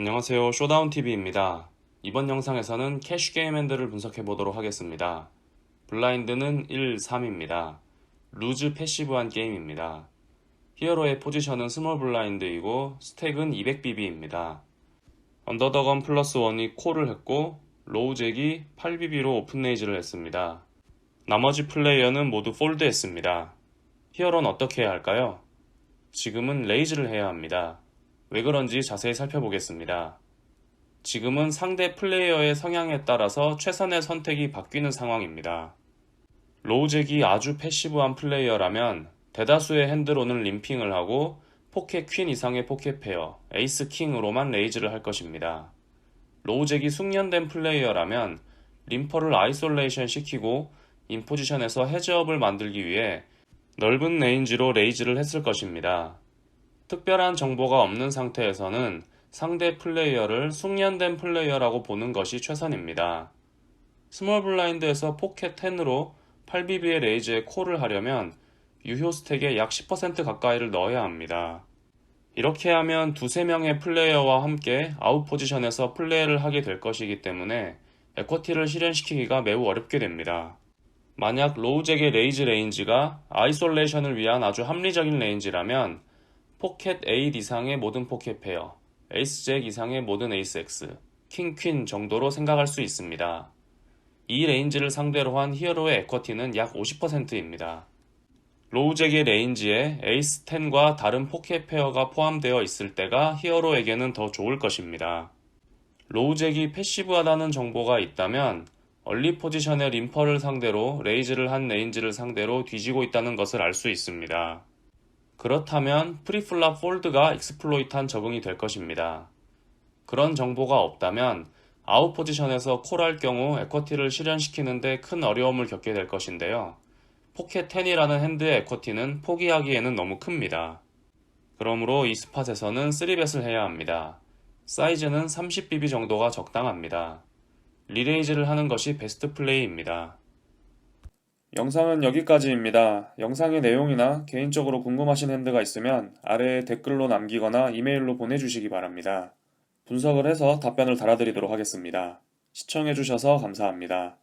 안녕하세요. 쇼다운TV입니다. 이번 영상에서는 캐쉬 게임 핸들을 분석해 보도록 하겠습니다. 블라인드는 1, 3입니다. 루즈 패시브한 게임입니다. 히어로의 포지션은 스몰 블라인드이고 스택은 200BB입니다. 언더더건 플러스 1이 콜을 했고 로우잭이 8BB로 오픈 레이즈를 했습니다. 나머지 플레이어는 모두 폴드 했습니다. 히어로는 어떻게 해야 할까요? 지금은 레이즈를 해야 합니다. 왜 그런지 자세히 살펴보겠습니다. 지금은 상대 플레이어의 성향에 따라서 최선의 선택이 바뀌는 상황입니다. 로우잭이 아주 패시브한 플레이어라면 대다수의 핸드로는 림핑을 하고 포켓 퀸 이상의 포켓 페어, 에이스 킹으로만 레이즈를 할 것입니다. 로우잭이 숙련된 플레이어라면 림퍼를 아이솔레이션 시키고 인포지션에서 해즈업을 만들기 위해 넓은 레인지로 레이즈를 했을 것입니다. 특별한 정보가 없는 상태에서는 상대 플레이어를 숙련된 플레이어라고 보는 것이 최선입니다. 스몰 블라인드에서 포켓 10으로 8BB의 레이즈에 콜을 하려면 유효 스택의 약 10% 가까이를 넣어야 합니다. 이렇게 하면 두세 명의 플레이어와 함께 아웃 포지션에서 플레이를 하게 될 것이기 때문에 에쿼티를 실현시키기가 매우 어렵게 됩니다. 만약 로우잭의 레이즈 레인지가 아이솔레이션을 위한 아주 합리적인 레인지라면 포켓 8 이상의 모든 포켓 페어, 에이스 잭 이상의 모든 에이스 X, 킹 퀸 정도로 생각할 수 있습니다. 이 레인지를 상대로 한 히어로의 에쿼티는 약 50%입니다. 로우잭의 레인지에 에이스 10과 다른 포켓 페어가 포함되어 있을 때가 히어로에게는 더 좋을 것입니다. 로우잭이 패시브하다는 정보가 있다면 얼리 포지션의 림퍼를 상대로 레이즈를 한 레인지를 상대로 뒤지고 있다는 것을 알 수 있습니다. 그렇다면 프리플랍 폴드가 익스플로이트한 적응이 될 것입니다. 그런 정보가 없다면 아웃 포지션에서 콜할 경우 에쿼티를 실현시키는데 큰 어려움을 겪게 될 것인데요. 포켓 10이라는 핸드의 에쿼티는 포기하기에는 너무 큽니다. 그러므로 이 스팟에서는 3벳을 해야 합니다. 사이즈는 30BB 정도가 적당합니다. 리레이즈를 하는 것이 베스트 플레이입니다. 영상은 여기까지입니다. 영상의 내용이나 개인적으로 궁금하신 핸드가 있으면 아래에 댓글로 남기거나 이메일로 보내주시기 바랍니다. 분석을 해서 답변을 달아드리도록 하겠습니다. 시청해주셔서 감사합니다.